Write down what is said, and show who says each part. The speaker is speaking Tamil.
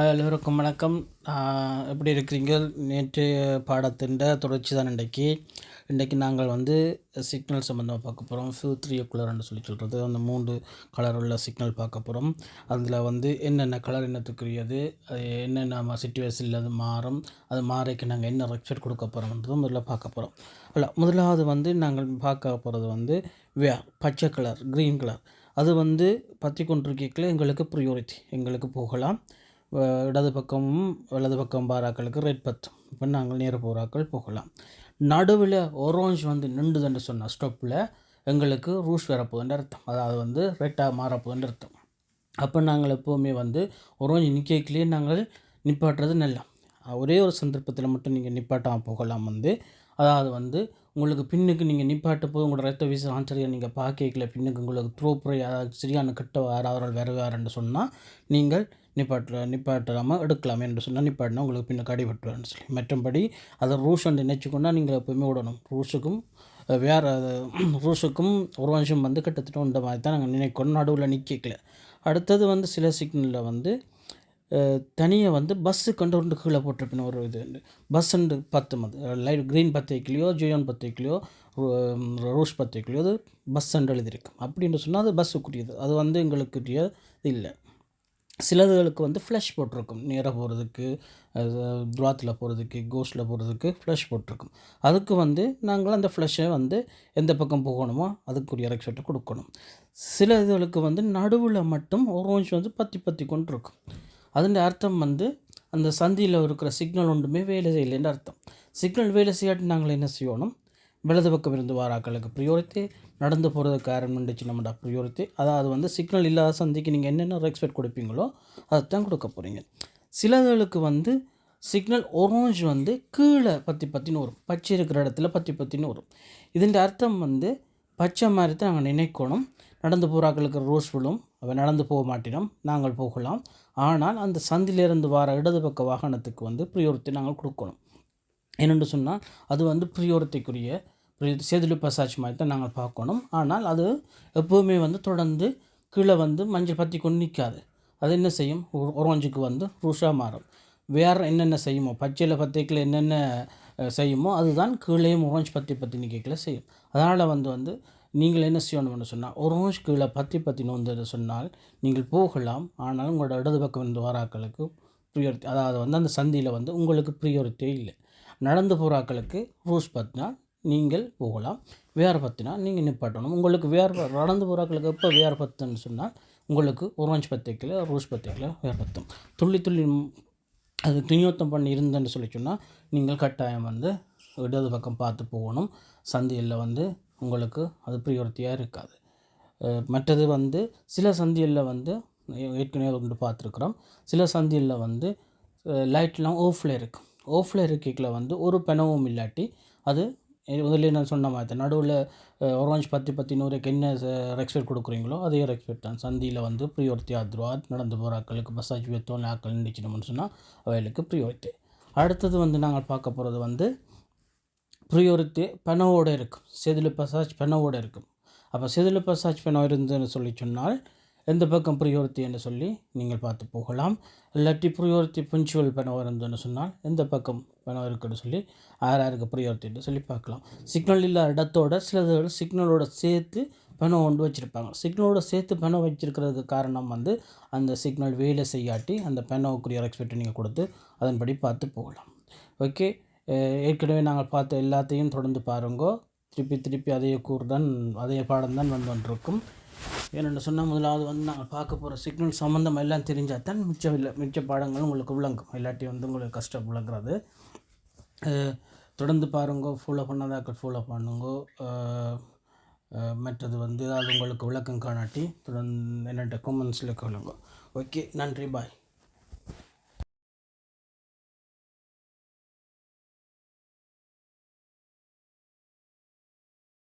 Speaker 1: எல்லோருக்கும் வணக்கம். எப்படி இருக்கிறீங்க? நேற்று பாடத்தின் தொடர்ச்சி தான் இன்றைக்கி. இன்றைக்கி நாங்கள் வந்து சிக்னல் சம்மந்தமாக பார்க்க போகிறோம் ஃபியூ த்ரீ கலர்னு சொல்லி சொல்கிறது அந்த மூன்று கலர் உள்ள சிக்னல் பார்க்க போகிறோம் அதில் வந்து என்னென்ன கலர் என்னத்துக்குரியது அது என்னென்ன சுச்சுவேஷனில் அது மாறும் அது மாறைக்கு நாங்கள் என்ன ரெக்ஸ்பெக்ட் கொடுக்க போகிறோம்ன்றதும் முதல்ல பார்க்க போகிறோம் இல்லை முதலாவது வந்து நாங்கள் பார்க்க போகிறது வந்து வே பச்சை கலர் க்ரீன் கலர் அது வந்து பற்றி கொண்டிருக்கல எங்களுக்கு ப்ரியோரிட்டி எங்களுக்கு போகலாம். இடது பக்கமும் வலது பக்கம் பாராக்களுக்கு ரெட் பத் இப்போ நாங்கள் நேர போராக்கள் போகலாம். நடுவில் orange வந்து நின்றுதுன்னு சொன்னால் ஸ்டொப்பில் எங்களுக்கு ரூஷ் வரப்போகுதுன்ற அர்த்தம். அதாவது வந்து ரெட்டாக மாறப்போகுதுன்ற அர்த்தம். அப்போ நாங்கள் எப்போவுமே வந்து orange நிற்கலையே நாங்கள் நிப்பாட்டுறது நல்ல. ஒரே ஒரு சந்தர்ப்பத்தில் மட்டும் நீங்கள் நிப்பாட்டாமல் போகலாம் வந்து. அதாவது வந்து உங்களுக்கு பின்னுக்கு நீங்கள் நிப்பாட்ட போது உங்களோட ரத்த வீச ஆச்சரியம் நீங்கள் பார்க்கல பின்னுக்கு உங்களுக்கு த்ரோ புரை சரியான கிட்ட யாராவது வருவாருன்னு சொன்னால் நீங்கள் நிப்பாட்ட நிப்பாட்டாமல் எடுக்கலாம் என்று சொன்னால் நிப்பாட்டினா உங்களுக்கு பின்ன அடிபட்டுவார்னு சொல்லி. மற்றபடி அதை ரூஸ் வந்து நினச்சிக்கொண்டா நீங்கள் எப்போவுமே விடணும் ரூஸுக்கும் வேறு ரூஷுக்கும் அது ரூஸுக்கும் ஒரு வருஷம் வந்து கிட்டத்தட்ட உண்ட மாதிரி தான் நாங்கள் நினைக்கணும் நடுவில் நிற்கல அடுத்தது வந்து சில சிக்னலில் வந்து தனியாக வந்து பஸ்ஸு கொண்டு கீழே போட்டிருப்பேன் ஒரு இது. பஸ் அண்டு பத்து அது. லைட் க்ரீன் பத்தைக்கிலையோ ஜியோன் பத்தைக்கிலையோ ரோஸ் பத்தைக்கிலையோ அது பஸ் அண்டு எழுதியிருக்கும் அப்படின்னு சொன்னால் அது பஸ்ஸுக்குரியது அது வந்து எங்களுக்குரிய இல்லை. சிலதுகளுக்கு வந்து ஃப்ளஷ் போட்டிருக்கும். நேராக போகிறதுக்கு துராத்தில் போகிறதுக்கு கோஸ்டில் போகிறதுக்கு ஃப்ளஷ் போட்டிருக்கும். அதுக்கு வந்து நாங்கள் அந்த ஃப்ளஷை வந்து எந்த பக்கம் போகணுமோ அதுக்குரிய ரெக்ஸ்பெக்டை கொடுக்கணும். சில இதுகளுக்கு வந்து நடுவில் மட்டும் orange வந்து பற்றி பற்றி கொண்டு இருக்கும் அதன் அர்த்தம் வந்து அந்த சந்தியில் இருக்கிற சிக்னல் ஒன்றுமே வேலை செய்யலைன்னு அர்த்தம். சிக்னல் வேலை செய்யாட்டி நாங்கள் என்ன செய்யணும்? வலது பக்கம் இருந்து வாராக்களுக்கு ப்ரியோரிட்டி நடந்து போகிறதுக்கு ஆரம்பிச்சு நம்மளோட ப்ரியோரிட்டி அதாவது வந்து சிக்னல் இல்லாத சந்திக்கு நீங்கள் என்னென்ன ரெஸ்பெக்ட் கொடுப்பீங்களோ அதைத்தான் கொடுக்க போகிறீங்க சிலதுகளுக்கு வந்து சிக்னல் orange வந்து கீழே பற்றி பற்றின்னு வரும். பச்சை இருக்கிற இடத்துல பற்றி பற்றின்னு வரும். இதன் அர்த்தம் வந்து பச்சை மாதிரி தான் நாங்கள் நினைக்கணும். நடந்து போகிறாக்களுக்கு ரோஸ் விழும் அவன் நடந்து போக மாட்டினோம் நாங்கள் போகலாம். ஆனால் அந்த சந்திலிருந்து வர இடது பக்க வாகனத்துக்கு வந்து ப்ரியோரிட்டி நாங்கள் கொடுக்கணும். என்னென்று சொன்னால் அது வந்து ப்ரியோரிட்டிக்குரிய செதிலு பசாஜ் மாதிரி தான் நாங்கள் பார்க்கணும். ஆனால் அது எப்போவுமே வந்து தொடர்ந்து கீழே வந்து மஞ்சள் பற்றி கொண்டு நிற்காது. அது என்ன செய்யும்? ஒரஞ்சுக்கு வந்து ருஷாக மாறும். வேறு என்னென்ன செய்யுமோ பச்சையில் பத்திரிக்கையில் என்னென்ன செய்யுமோ அதுதான் கீழேயும் ஒரஞ்சு பற்றி பற்றி நிற்கல செய்யும். அதனால் வந்து வந்து நீங்கள் என்ன செய்யணும்னு சொன்னால் ஒரஞ்சு கீழே பற்றி பற்றி நோந்து சொன்னால் நீங்கள் போகலாம். ஆனால் உங்களோட இடது பக்கம் இருந்து வாராக்களுக்கு ப்ரியோரிட்டி அதாவது வந்து அந்த சந்தியில் வந்து உங்களுக்கு ப்ரியோரிட்டியே இல்லை. நடந்து போகிறாக்களுக்கு ரூஸ் பார்த்தினா நீங்கள் போகலாம். வேறு பற்றினா நீங்கள் நிப்பாட்டணும். உங்களுக்கு வேறு நடந்து போகிறாக்களுக்கு எப்போ வேறு பத்துன்னு சொன்னால் உங்களுக்கு orange பத்திக்கில் ரூஸ் பத்திக்கில் வேறு பத்தும். துள்ளி துள்ளி அது கிளியோத்தம் பண்ணி இருந்தேன்னு சொல்லி சொன்னால் நீங்கள் கட்டாயம் வந்து இடது பக்கம் பார்த்து போகணும். சந்தியில் வந்து உங்களுக்கு அது ப்ரியாரிட்டியாக இருக்காது. மற்றது வந்து சில சந்தியில் வந்து ஏற்கனவே கொண்டு பார்த்துருக்குறோம். சில சந்தியில் வந்து லைட்லாம் ஓஃபில் இருக்கும் ஓஃபில் இருக்கையில் வந்து ஒரு பெனவும் இல்லாட்டி அது முதல்ல நான் சொன்ன மாதிரி தான். நடுவில் orange பத்து பத்து நூறுக்கு என்ன ரெக்ஸ்பெக்ட் கொடுக்குறீங்களோ அதே ரெக்ஸ்பெக்ட் தான். சந்தியில் வந்து ப்ரியோரிட்டி ஆத்ருவா நடந்து போகிற ஆக்களுக்கு பஸ்ஸாச்சு வெத்தோம் ஆக்கள் சொன்னால் அவைகளுக்கு ப்ரியோரிட்டி அடுத்தது வந்து நாங்கள் பார்க்க போகிறது வந்து ப்ரியோரிட்டி பெனவோடு இருக்கும். செதில் பசாஜ் பெனவோடு இருக்கும். அப்போ செதில் பசாஜ் பெனோ இருந்துன்னு சொல்லி சொன்னால் எந்த பக்கம் ப்ரியோரிட்டி என்று சொல்லி நீங்கள் பார்த்து போகலாம். இல்லாட்டி ப்ரியோரிட்டி பிரின்சுவல் பெனோ இருந்துன்னு சொன்னால் எந்த பக்கம் பெனோ இருக்குன்னு சொல்லி யார் யாருக்கு சொல்லி பார்க்கலாம். சிக்னல் இல்லாத இடத்தோட சிலது சிக்னலோட சேர்த்து பணம் கொண்டு வச்சுருப்பாங்க. சிக்னலோட சேர்த்து பெனோ வச்சுருக்கிறதுக்கு காரணம் வந்து அந்த சிக்னல் வேலை செய்யாட்டி அந்த பெனோக்குரிய ரெஸ்பெக்ட் நீங்கள் கொடுத்து அதன்படி பார்த்து போகலாம். ஓகே ஏற்கனவே நாங்கள் பார்த்த எல்லாத்தையும் தொடர்ந்து பாருங்கோ. திருப்பி திருப்பி அதே கூறு தான் அதே பாடம் தான் வந்து கொண்டிருக்கும். ஏன்னு சொன்னால் முதலாவது வந்து நாங்கள் பார்க்க போகிற சிக்னல் சம்மந்தம் எல்லாம் தெரிஞ்சால் தான் மிச்சம் இல்லை மிச்ச பாடங்கள் உங்களுக்கு விளங்கும். இல்லாட்டி வந்து உங்களுக்கு கஷ்டம் விளங்குறது. தொடர்ந்து பாருங்க ஃபாலோ பண்ணாதாக்கள் ஃபாலோ பண்ணுங்க. மற்றது வந்து அது உங்களுக்கு விளக்கம் காணாட்டி தொடர்ந்து என்னட்ட கமெண்ட்ஸில் கொள்ளுங்கோ ஓகே நன்றி பாய்